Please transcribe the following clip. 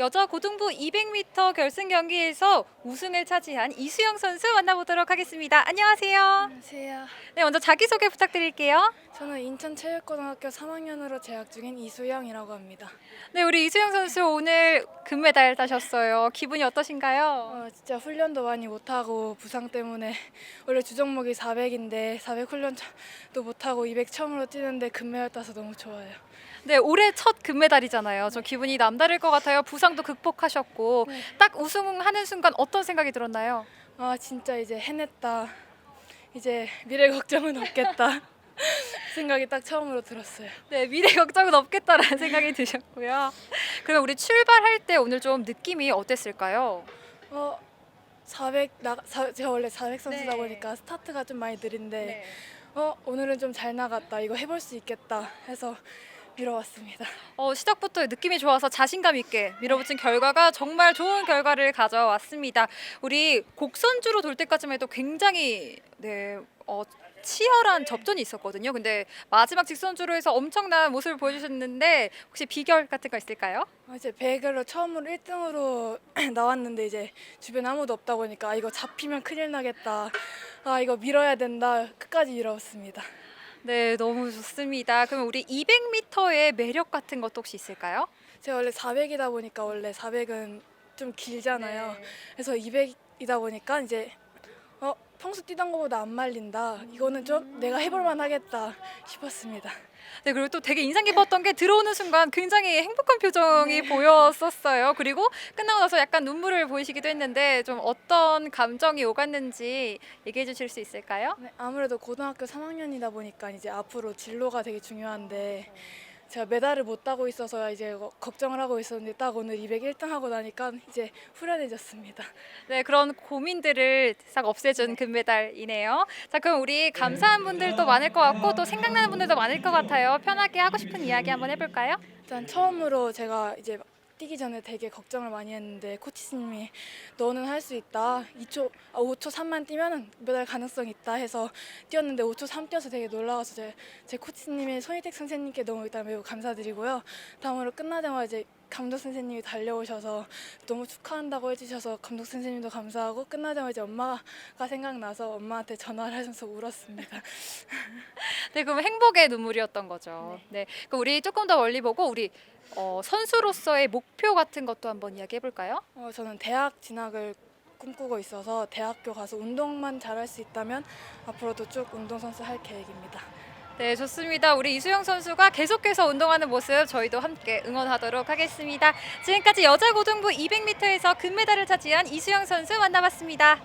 여자 고등부 200m 결승 경기에서 우승을 차지한 이수영 선수 만나보도록 하겠습니다. 안녕하세요. 안녕하세요. 네, 먼저 자기소개 부탁드릴게요. 저는 인천체육고등학교 3학년으로 재학 중인 이수영이라고 합니다. 네, 우리 이수영 선수 오늘 금메달 따셨어요. 기분이 어떠신가요? 어, 진짜 훈련도 많이 못하고 부상 때문에 원래 주종목이 400인데 400 훈련도 못하고 200 처음으로 뛰는데 금메달 따서 너무 좋아요. 네, 올해 첫 금메달이잖아요. 저 기분이 남다를 것 같아요. 부상 도 극복하셨고 네. 딱 우승하는 순간 어떤 생각이 들었나요? 아 진짜 이제 해냈다. 이제 미래 걱정은 없겠다. 생각이 딱 처음으로 들었어요. 네, 미래 걱정은 없겠다라는 생각이 드셨고요. 그럼 우리 출발할 때 오늘 좀 느낌이 어땠을까요? 어, 400 나, 사, 제가 원래 400 선수다 네. 보니까 스타트가 좀 많이 느린데 어 오늘은 좀 잘 나갔다. 이거 해볼 수 있겠다 해서 밀어왔습니다. 어, 시작부터 느낌이 좋아서 자신감 있게 밀어붙인 결과가 정말 좋은 결과를 가져왔습니다. 우리 곡선주로 돌 때까지만 해도 굉장히 네, 어, 치열한 접전이 있었거든요. 근데 마지막 직선주로 해서 엄청난 모습을 보여주셨는데 혹시 비결 같은 거 있을까요? 아, 이제 베이글로 처음으로 1등으로 나왔는데 이제 주변에 아무도 없다 보니까 아, 이거 잡히면 큰일 나겠다. 아 이거 밀어야 된다. 끝까지 밀어왔습니다. 네, 너무 좋습니다. 그럼 우리 200m의 매력 같은 것도 혹시 있을까요? 제가 원래 400이다 보니까 원래 400은 좀 길잖아요. 그래서 200이다 보니까 이제 어 평소 뛰던 것보다 안 말린다. 이거는 좀 내가 해볼만 하겠다 싶었습니다. 네, 그리고 또 되게 인상 깊었던 게 들어오는 순간 굉장히 행복한 표정이 보였었어요. 그리고 끝나고 나서 약간 눈물을 보이시기도 했는데 좀 어떤 감정이 오갔는지 얘기해 주실 수 있을까요? 네, 아무래도 고등학교 3학년이다 보니까 이제 앞으로 진로가 되게 중요한데 제가 메달을 못 따고 있어서 이제 거- 걱정을 하고 있었는데 딱 오늘 201등 하고 나니까 이제 후련해졌습니다. 네, 그런 고민들을 싹 없애준 금메달이네요. 자, 그럼 우리 감사한 분들도 많을 것 같고 또 생각나는 분들도 많을 것 같아요. 편하게 하고 싶은 이야기 한번 해볼까요? 일단 처음으로 제가 이제 뛰기 전에 되게 걱정을 많이 했는데 코치님이 너는 할 수 있다. 2초 아, 5초 3만 뛰면은 메달 가능성 있다 해서 뛰었는데 5초 3 뛰어서 되게 놀라워서 제, 제 코치님의 손희택 선생님께 너무 일단 매우 감사드리고요. 다음으로 끝나자마자 이제 감독 선생님이 달려오셔서 너무 축하한다고 해주셔서 감독 선생님도 감사하고 끝나자마자 엄마가 생각나서 엄마한테 전화를 하면서 울었습니다. 네, 그럼 행복의 눈물이었던 거죠. 네, 그럼 우리 조금 더 멀리 보고 우리 어, 선수로서의 목표 같은 것도 한번 이야기해 볼까요? 어, 저는 대학 진학을 꿈꾸고 있어서 대학교 가서 운동만 잘할 수 있다면 앞으로도 쭉 운동선수 할 계획입니다. 네, 좋습니다. 우리 이수영 선수가 계속해서 운동하는 모습 저희도 함께 응원하도록 하겠습니다. 지금까지 여자 고등부 200m에서 금메달을 차지한 이수영 선수 만나봤습니다.